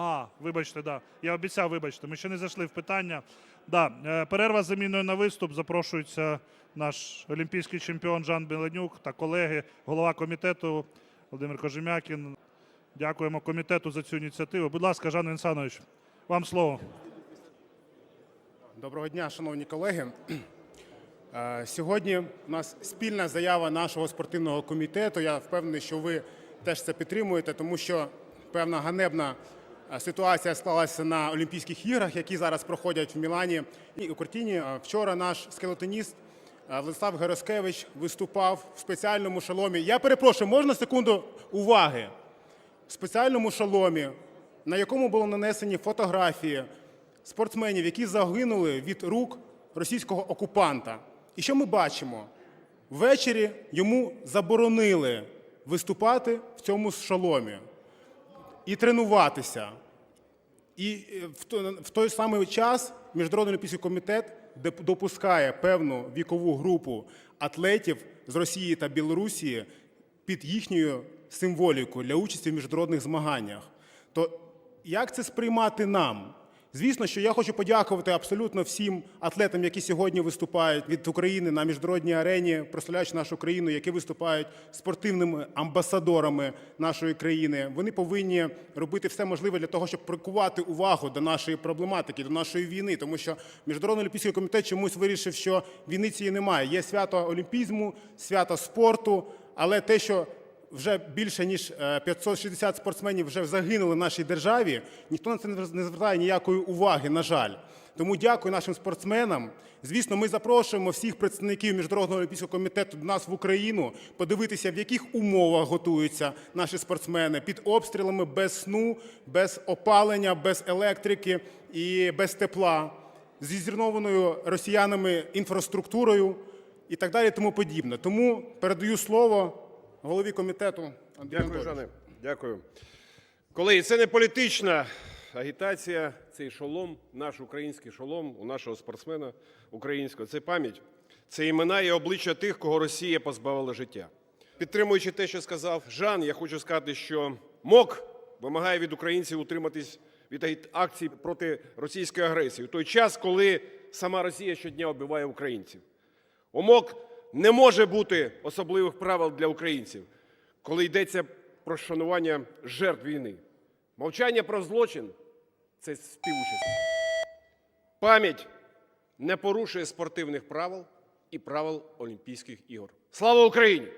А, вибачте, да. Я обіцяв, вибачте, ми ще не зайшли в питання. Да, е, перерва з заміною на виступ. Запрошується наш олімпійський чемпіон Жан Беленюк та колеги, голова комітету Володимир Кожем'якін. Дякуємо комітету за цю ініціативу. Будь ласка, Жан Інсанович, вам слово. Доброго дня, шановні колеги. Е, Сьогодні у нас спільна заява нашого спортивного комітету. Я впевнений, що ви теж це підтримуєте, тому що певна ганебна ситуація склалася на Олімпійських іграх, які зараз проходять в Мілані і у Кортіні. Е, Вчора наш скелетоніст е, Владислав Героскевич виступав в спеціальному шаломі. Я перепрошую, можна секунду уваги? В спеціальному шаломі, на якому було нанесені фотографії спортсменів, які загинули від рук російського окупанта. І що ми бачимо? Ввечері йому заборонили виступати в цьому шаломі і тренуватися. І е, в той самий час Міжнародний олімпійський комітет допускає певну вікову групу атлетів з Росії та Білорусі під їхньою символікою для участі в міжнародних змаганнях. То як це сприймати нам? Звісно, що я хочу подякувати абсолютно всім атлетам, які сьогодні виступають від України на міжнародній арені, прославляючи нашу країну, які виступають спортивними амбасадорами нашої країни. Вони повинні робити все можливе для того, щоб прикувати увагу до нашої проблематики, до нашої війни, тому що міжнародний олімпійський комітет чомусь вирішив, що війни цієї немає. Є свято олімпізму, свято спорту, але те, що вже більше ніж е, 560 спортсменів вже загинули в нашій державі. Ніхто на це не звертає ніякої уваги, на жаль. Тому дякую нашим спортсменам. Звісно, ми запрошуємо всіх представників міжнародного олімпійського комітету до нас в Україну подивитися, в яких умовах готуються наші спортсмени під обстрілами без сну, без опалення, без електрики і без тепла, зі зруйнованою росіянами інфраструктурою і так далі, тому подібне. Тому передаю слово голові комітету Андрію Дякую, Жане. Дякую. Колеги, це не політична агітація, цей шолом, наш український шолом у нашого спортсмена українського. Це пам'ять, це імена і обличчя тих, кого Росія позбавила життя. Підтримуючи те, що сказав Жан, я хочу сказати, що МОК вимагає від українців утриматись від акцій проти російської агресії в той час, коли сама Росія щодня вбиває українців. У МОК не може бути особливих правил для українців, коли йдеться про шанування жертв війни. Мовчання про злочин це співучасть. Пам'ять не порушує спортивних правил і правил Олімпійських ігор. Слава Україні!